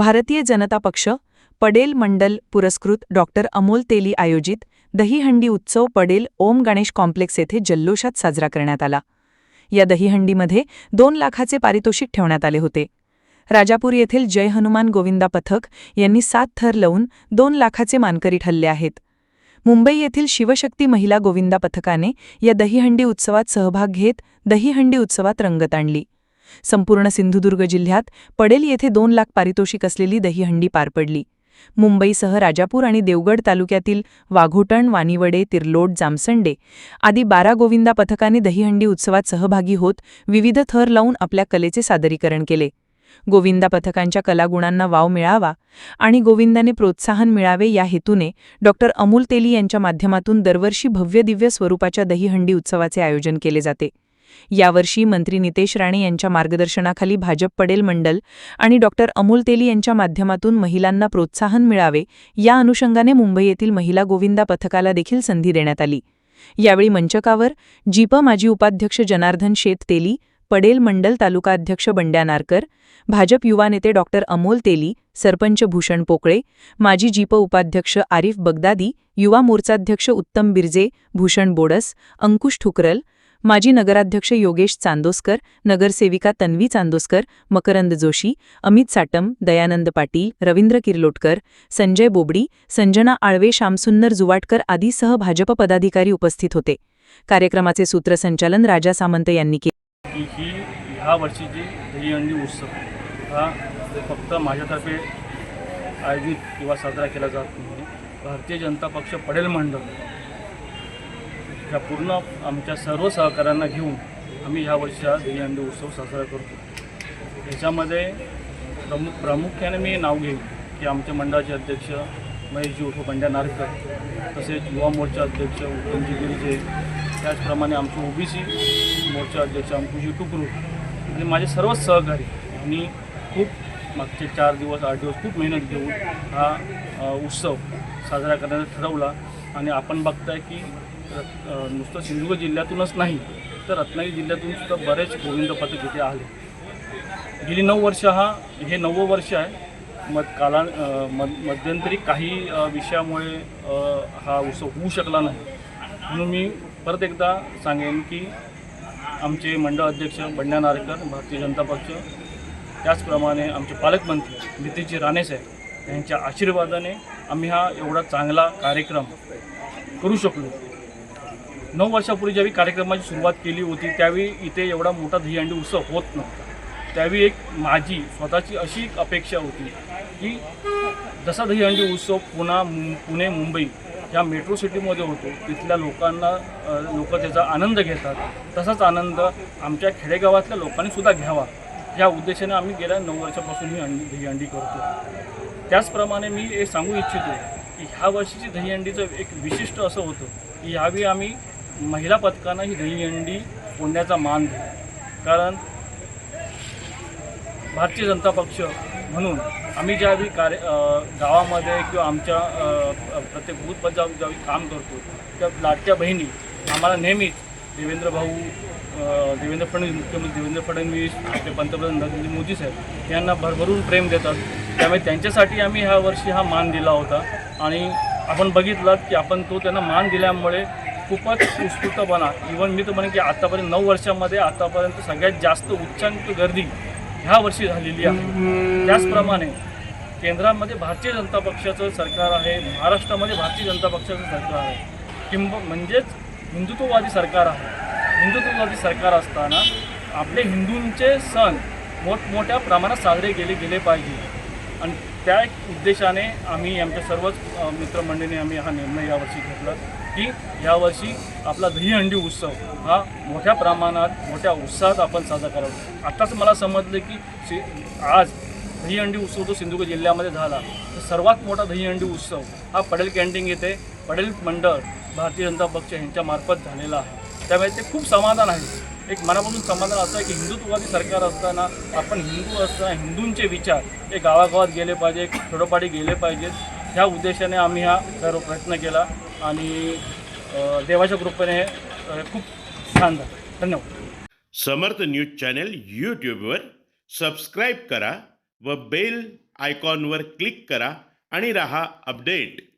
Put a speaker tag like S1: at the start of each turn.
S1: भारतीय जनता पक्ष पडेल मंडल पुरस्कृत डॉक्टर अमोल तेली आयोजित दहीहंडी उत्सव पडेल ओम गणेश कॉम्प्लेक्स येथे जल्लोषात साजरा करण्यात आला. या दहीहंडीमध्ये दोन लाखाचे पारितोषिक ठेवण्यात आले होते. राजापूर येथील जय हनुमान गोविंदा पथक यांनी सात थर लावून दोन लाखाचे मानकरी ठरले आहेत. मुंबई येथील शिवशक्ती महिला गोविंदा पथकाने या दहीहंडी उत्सवात सहभाग घेत दहीहंडी उत्सवात रंगत आणली. संपूर्ण सिंधुदुर्ग जिल्ह्यात पडेल येथे दोन लाख पारितोषिक असलेली दहीहंडी पार पडली. मुंबईसह राजापूर आणि देवगड तालुक्यातील वाघोटण वानिवडे तिर्लोट जामसंडे आदी बारा गोविंदा पथकाने दहीहंडी उत्सवात सहभागी होत विविध थर लावून आपल्या कलेचे सादरीकरण केले. गोविंदा पथकांच्या कलागुणांना वाव मिळावा आणि गोविंदाने प्रोत्साहन मिळावे या हेतूने डॉक्टर अमूल तेली यांच्या माध्यमातून दरवर्षी भव्य दिव्य स्वरूपाच्या दहीहंडी उत्सवाचे आयोजन केले जाते. यावर्षी मंत्री नितेश राणे यांच्या मार्गदर्शनाखाली भाजप पडेल मंडल आणि डॉक्टर अमोल तेली यांच्या माध्यमातून महिलांना प्रोत्साहन मिळावे या अनुषंगाने मुंबई येथील महिला गोविंदा पथकाला देखील संधी देण्यात आली. यावेळी मंचकावर जीप माजी उपाध्यक्ष जनार्दन शेत तेली पडेल मंडल तालुका अध्यक्ष बंड्या नारकर भाजप युवा नेते डॉक्टर अमोल तेली सरपंच भूषण पोकळे माजी जीप उपाध्यक्ष आरिफ बगदादी युवा मोर्चाध्यक्ष उत्तम बिर्जे भूषण बोडस अंकुश ठुकरल माजी नगराध्यक्ष योगेश चांदोसकर नगरसेविका तन्वी चांदोसकर मकरंद जोशी अमित साटम दयानंद पाटील रवींद्र किर्लोटकर संजय बोबडी संजना आळवे श्यामसुंदर जुवाटकर आदीसह भाजप पदाधिकारी उपस्थित होते. कार्यक्रमाचे सूत्रसंचालन राजा सामंत यांनी केले
S2: ही ह्या वर्षीची दहीहंडी उत्सव हा फक्त माझ्यातर्फे आयोजित किंवा साजरा केला जात नाही. भारतीय जनता पक्ष पडेल मंडळ ह्या पूर्ण आमच्या सर्व सहकाऱ्यांना घेऊन आम्ही ह्या वर्षी हा दहीहंडी उत्सव साजरा करतो. याच्यामध्ये प्रमुख प्रामुख्याने मी नाव घेईन की आमचे मंडळाचे अध्यक्ष महेशजी उर्फ पंड्या नारकर तसेच युवा मोर्चा अध्यक्ष उत्तमजी गिरिजे त्याचप्रमाणे आमचे ओबीसी मोर्चा अध्यक्ष अंकुजी टुकरू आणि माझे सर्वच सहकारी यांनी खूप मागचे चार दिवस आठ दिवस खूप मेहनत घेऊन हा उत्सव साजरा करण्याचा ठरवला. आणि आपण बघताय की नुसतं सिंधुदुर्ग जिल्ह्यातूनच नाही तर रत्नागिरी जिल्ह्यातून सुद्धा बरेच गोविंद पथक इथे आले. गेली नऊ वर्ष हा हे नववं वर्ष आहे. मग काला मध मध्यंतरी काही विषयामुळे हा उत्सव होऊ शकला नाही. म्हणून मी परत एकदा सांगेन की आमचे मंडळ अध्यक्ष बंड्या नारेकर भारतीय जनता पक्ष त्याचप्रमाणे आमचे पालकमंत्री नितीनजी राणेसाहेब यांच्या आशीर्वादाने आम्ही हा एवढा चांगला कार्यक्रम करू शकलो. नऊ वर्षापूर्वी ज्यावेळी कार्यक्रमाची सुरुवात केली होती त्यावेळी इथे एवढा मोठा दहीहंडी उत्सव होत नव्हता. त्यावेळी एक माझी स्वतःची अशी एक अपेक्षा होती की जसा दहीहंडी उत्सव पुन्हा पुणे मुंबई ह्या मेट्रो सिटीमध्ये होतो तिथल्या लोकांना लोक त्याचा आनंद घेतात. तसाच आनंद आमच्या खेडेगावातल्या लोकांनी सुद्धा घ्यावा. या उद्देशाने आम्ही गेल्या नऊ वर्षापासून ही अंडी दहीहंडी करतो. त्याचप्रमाणे मी हे सांगू इच्छितो की ह्या वर्षीची दहीहंडीचं एक विशिष्ट असं होतं की यावेळी आम्ही महिला पथकानं ही दहीहंडी ओढण्याचा मान दिला. कारण भारतीय जनता पक्ष म्हणून आम्ही ज्यावेळी कार्य गावामध्ये किंवा आमच्या प्रत्येक बूथमध्ये ज्यावेळी ज्यावेळी काम करतो त्या लाटच्या बहिणी आम्हाला नेहमीच देवेंद्र भाऊ देवेंद्र फडणवीस मुख्यमंत्री देवेंद्र फडणवीस आपले पंतप्रधान नरेंद्र मोदी साहेब यांना भरभरून प्रेम देतात. त्यामुळे त्यांच्यासाठी आम्ही ह्या वर्षी हा मान दिला होता. आणि आपण बघितलं की आपण तो त्यांना मान दिल्यामुळे खूपच उत्स्फूर्तपणा इवन मी तर म्हणेन की आतापर्यंत नऊ वर्षामध्ये आतापर्यंत सगळ्यात जास्त उच्चांक गर्दी ह्या वर्षी झालेली आहे. त्याचप्रमाणे केंद्रामध्ये भारतीय जनता पक्षाचं सरकार आहे महाराष्ट्रामध्ये भारतीय जनता पक्षाचं सरकार आहे. किंब म्हणजेच हिंदुत्ववादी सरकार आहे. हिंदुत्ववादी सरकार असताना आपले हिंदूंचे सण मोठमोठ्या प्रमाणात साजरे केले गेले पाहिजे. आणि त्या उद्देशाने आम्ही आमच्या सर्वच मित्रमंडळीने आम्ही हा निर्णय यावर्षी घेतला. की यावर्षी आपला दहीहंडी उत्सव हा मोठ्या प्रमाणात मोठ्या उत्साहात आपण साजरा करावा. आत्ताच मला समजलं की शि आज दहीहंडी उत्सव जो सिंधुदुर्ग जिल्ह्यामध्ये झाला तर सर्वात मोठा दहीहंडी उत्सव हा पडेल कॅन्टीन येथे पडेल मंडळ भारतीय जनता पक्ष यांच्यामार्फत झालेला आहे. त्यामुळे ते खूप समाधान आहे. एक मनापासून समाधान असं आहे की हिंदुत्ववादी सरकार असताना आपण हिंदू असताना हिंदूंचे विचार हे गावागावात गेले पाहिजे खेडोपाडी गेले पाहिजेत. ह्या उद्देशाने आम्ही हा सर्व प्रयत्न केला. आणि देवाच्या कृपेने खूप छान झालं. धन्यवाद.
S3: समर्थ न्यूज चॅनल यूट्यूबवर सबस्क्राईब करा व बेल आयकॉनवर क्लिक करा आणि रहा अपडेट.